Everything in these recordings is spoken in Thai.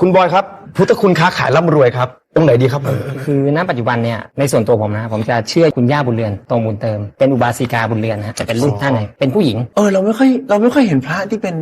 คุณบอยครับ พุทธคุณค้าขายร่ำรวยครับ ตรงไหนดีครับผมคือณปัจจุบันเนี่ยในส่วนตัวผมนะผมจะเชื่อคุณย่าบุญเรือนตรงบุญเติม เป็นอุบาสิกาบุญเรือนนะจะเป็นรุ่นท่านไหนเป็นผู้หญิงเออเราไม่ค่อยเราไม่ค่อยเห็นพระที่เป็น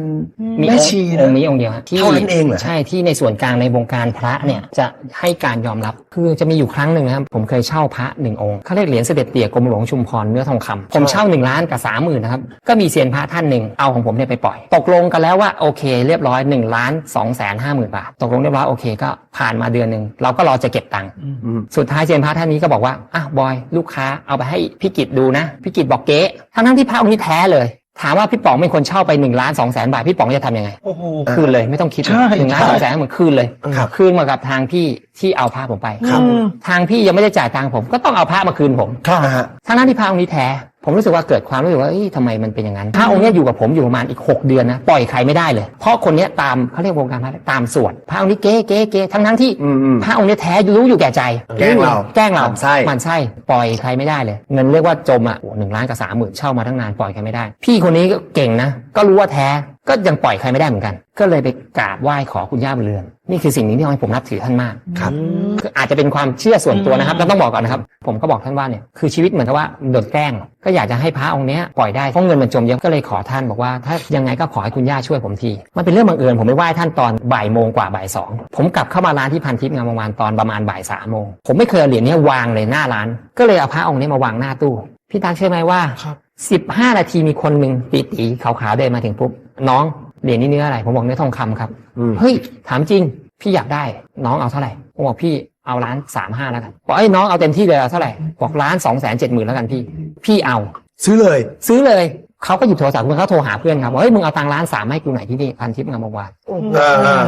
มีแม่องค์ชีอนะงค์นี้องค์เดียวฮะที่เท่านั้นเองเหรอ ใช่ที่ในส่วนกลางในวงการพระเนี่ยจะให้การยอมรับคือจะมีอยู่ครั้งหนึ่งนะครับผมเคยเช่าพระหนึ่งองค์เขาเรียกเหรียญเสด็จเตี่ยกรมหลวงชุมพรเนื้อทองคำผมเช่าหนึ่งล้านกับสามหมื่นนะครับก็มีเซียนพระท่านหนึ่งเอาของผมเนี่ยไปปล่อย ตกลงกันแล้วว่าโอเค เรียบร้อย1นึ่งล้านสองแสนห้าหมื่นบาท ตกลงเรียบร้อยโอเคก็ผ่านมาเดือนหนึ่งเราก็รอจะเก็บตังค์อืมสุดท้ายเซียนพระท่านนี้ก็บอกว่าอะบอยลูกค้าเอาไปให้พี่กิจดูนะพี่กิจบอกเก๊ทั้งทั้งๆที่พระองค์นี้แท้เลยถามว่าพี่ป๋องเป็นคนเช่าไป1นึ่งล้านสองแสนบาทพี่ป๋องจะทำยังไงโอ้โหคืนเลยไม่ต้องคิดใช่หนึ่งล้านใช่สองแสนเหมือนคืนเลยครับคืนมากับทางพี่ที่เอาพระผมไปครับทางพี่ยังไม่ได้จ่ายตังค์ผมก็ต้องเอาพระมาคืนผมครับนะฮะทั้งนั้นที่พระองค์นี้แท้ ผมรู้สึกว่าเกิดความรู้สึกว่าเอ้ยทำไมมันเป็นอย่างนั้นพระองค์เนี้ยอยู่กับผมอยู่ประมาณอีก 6 เดือนนะ ปล่อยใครไม่ได้เลย เพราะคนเนี้ยตามเขาเรียกวงการพระตามสวดพระองค์นี้เก๊เก๊เก๊ทั้งทั้งๆที่อืมอืมพระองค์เนี้ยแท้รู้อยู่แก่ใจ แกล้งเราแกล้งเราหมั่นไส้หมันไส้ปล่อยใครไม่ได้เลย เงินเรียกว่าจมอะโอ้หนึ่งล้านกับสามหมื่นเช่ามาตั้งนานปล่อยใครไม่ได้ พี่คนนี้ก็เก่งนะ ก็รู้ว่าแท้ ก็ยังปล่อยใครไม่ได้เหมือนกัน ก็เลยไปกราบไหว้ขอคุณย่าบุญเรือนนี่คือสิ่งหนึ่งที่ทำให้ผมนับถือท่านมากครับ คืออาจจะเป็นความเชื่อส่วนตัวนะครับแล้วต้องบอกก่อนนะครับ ผมก็บอกท่านว่าเนี่ยคือชีวิตเหมือนกับว่าโดนแกล้ง ก็อยากจะให้พระองค์เนี้ยปล่อยได้เพราะเงินมันจมเยอะก็เลยขอท่านบอกว่าถ้ายังไงก็ขอให้คุณย่าช่วยผมทีมันเป็นเรื่องบังเอิญผมไปไหว้ท่านตอนบ่ายโมงกว่าบ่ายสองผมกลับเข้ามาร้านที่พันทิพย์งามวงวานตอนประมาณบ่ายสามโมงผมไม่เคยเอาเหรียญเนี้ยวางเลยหน้าร้าน ก็เลยเอาพระองค์เนี้ยมาวางหน้าตู้พี่ตั๊กเชื่อไหมว่าครับ สิบห้านาทีมีคนหนึ่งตีตีๆขาวๆเดินมาถึงปุ๊บน้องเหรียญนี้เนื้ออะไร ผมบอกเนื้อทองคำครับอืมเฮ้ยถามจริง พี่อยากได้ น้องเอาเท่าไหร่ผมบอกพี่เอาล้านสามห้าแล้วกันบอกไอ้ยน้องเอาเต็มที่เลยเอาเท่าไหร่บอกล้านสองแสนเจ็ดหมื่นแล้วกันพี่ พี่เอา ซื้อเลย ซื้อเลยเขาก็หยิบโทรศัพท์มึงเขาโทรหาเพื่อนครับบอกเฮ้ยมึงเอาตังค์ล้านสามให้กูหน่อยที่นี่พันทิพย์งามวงวานอ่าอ่า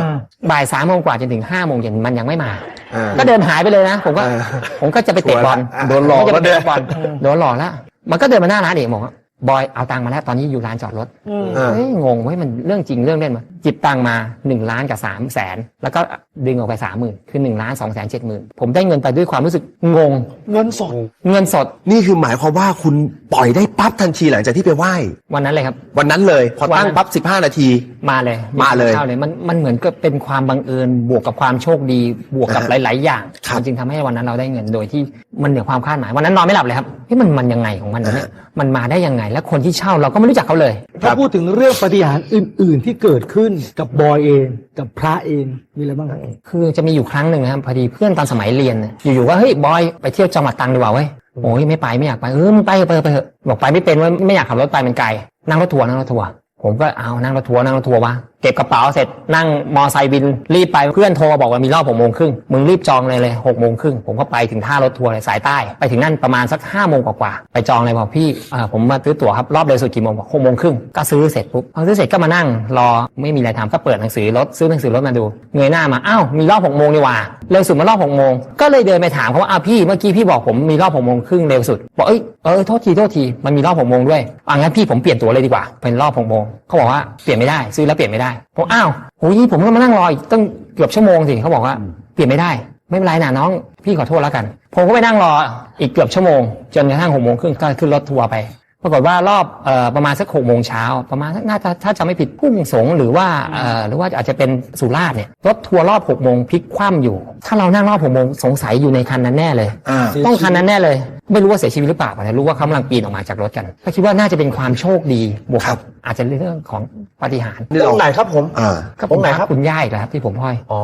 บ่ายสามโมงกว่าจนถึงห้าโมงเย็นมันยังไม่มาอ่าก็เดินหายไปเลยนะ ผมก็อ่าผมก็จะไปเตะบอลโดนหลอกผมจะไปแล้วเนี่ยเตะบอลโดนหลอกแล้ว มันก็เดินมาหน้าร้านเอกบอกว่าบอยเอาตังค์มาแล้วตอนนี้อยู่ร้านจอดรถอ่าเฮ้ยงงเว้ยมันเรื่องจริงเรื่องเล่นมาจิบตังค์มา1ล้านกับ3แสนแล้วก็ ดึงออกไป3 0,000คือ1ล้าน2แสน7หมื่นผมได้เงินไปด้วยความรู้สึกงง เงินสด เงินสดนี่คือหมายความว่าคุณปล่อยได้ปั๊บทันทีหลังจากที่ไปไหว้ วันนั้นเลยครับ วันนั้นเลย พอวันนั้ตั้งนปั๊บ15นาที มาเลยมาเลยข้เลยมันมันเหมือนกับเป็นความบังเอิญบวกกับความโชคดีบวกกับหอ่าลาย ๆ อย่างครับมันจึงทำให้วันนั้นเราได้เงินโดยที่มันเหนือความคาดหมายวันนั้นนอนไม่หลับเลยครับเฮ้ยมันมันยังไงของมันวะเนี่ยมันมาได้ยังไง และคนที่เช่าเราก็ไม่รู้จักเขาเลยถ้าพูดถึงเรื่องปฏิหารย์อื่น ๆ ที่เกิดขึ้นกับบอยเองกับพระเองมีอะไรบ้างครับคือจะมีอยู่ครั้งหนึ่งนะครับพอดีเพื่อนตอนสมัยเรียนอยู่ๆว่าเฮ้ยบอยไปเที่ยวจังหวัดตรังดีกว่าเว้ยโอ้ยไม่ไปไม่อยากไปเออมึงไปเถอะไปเถอะไปบอกไปไม่เป็นว่าไม่อยากขับรถไปมันไกลนั่งรถทัวร์นั่งรถทัวร์ผมก็เอานั่งรถทัวร์นั่งรถทัวร์วะเก็บกระเป๋าเสร็จนั่งมอไซค์บินรีบไปเพื่อนโทรมาบอกว่ามีรอบหกโมงครึ่งมึงรีบจองเลยเลยหกโมงครึ่งผมก็ไปถึงท่ารถทัวร์เลยสายใต้ ไปถึงนั่นประมาณสักห้าโมงกว่าๆไปจองเลยบอกพี่เออผมมาซื้อตั๋วครับรอบเร็วสุดกี่โมงบอกหกโมงครึ่งก็ซื้อเสร็จปุ๊บพอซื้อเสร็จก็มานั่งรอไม่มีอะไรทำก็เปิดหนังสือรถซื้อหนังสือรถมาดูเงยหน้ามาอ้าวมีรอบหกโมงนี่หว่าเร็วสุดมารอบหกโมงก็เลยเดินไปถามเขาว่าอ้าวพี่เมื่อกี้พี่บอกผมมีรอบหกโมงครึ่งเร็วสุดบอกเอ้ยเออโทษทีโทษทีมันมีรอบหกโมงด้วยอะงั้นพี่ผมเปลี่ยนตั๋วเลยดีกว่าเป็นรอบหกโมงเขาบอกว่าเปลี่ยนไม่ได้ซื้อแล้วเปลี่ยนไม่ได้ผมอ้าวโอ้ยผมก็มานั่งรออีกตั้งเกือบชั่วโมงสิเขาบอกว่าเปลี่ยนไม่ได้ ไม่เป็นไรนะน้อง พี่ขอโทษแล้วกัน ผมก็ไปนั่งรออีกเกือบชั่วโมง จนกระทั่งหกโมงครึ่งก็ขึ้นรถทัวร์ไปปรากฏว่ารอบเอ่อประมาณสักหกโมงเช้าประมาณสักน่าจะถ้าจะไม่ผิดพุ่งสงหรือว่าเอ่อหรือว่าอาจจะเป็นสุราษฎร์เนี่ยรถทัวร์รอบหกโมงพลิกคว่ำอยู่ ถ้าเรานั่งรอบหกโมงสงสัยอยู่ในคันนั้นแน่เลยอ่าต้องคันนั้นแน่เลย ไม่รู้ว่าเสียชีวิตหรือเปล่าแต่รู้ว่าเขากำลังปีนออกมาจากรถกันก็คิดว่าน่าจะเป็นความโชคดีบวกครักับบ อาจจะเรื่องของปาฏิหาริย์นี่ตรเรางไหนครับผม อ่าก็ตรงไหนครับ คุณย่าอีกแล้วครับที่ผมห้อย อ๋อ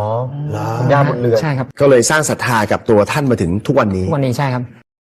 คุณย่าบุญเรือนใช่ครับ ก็เลยสร้างศรัทธากับตัวท่านมาถึงทุกวันนี้ทุกวันนี้ใช่ครับ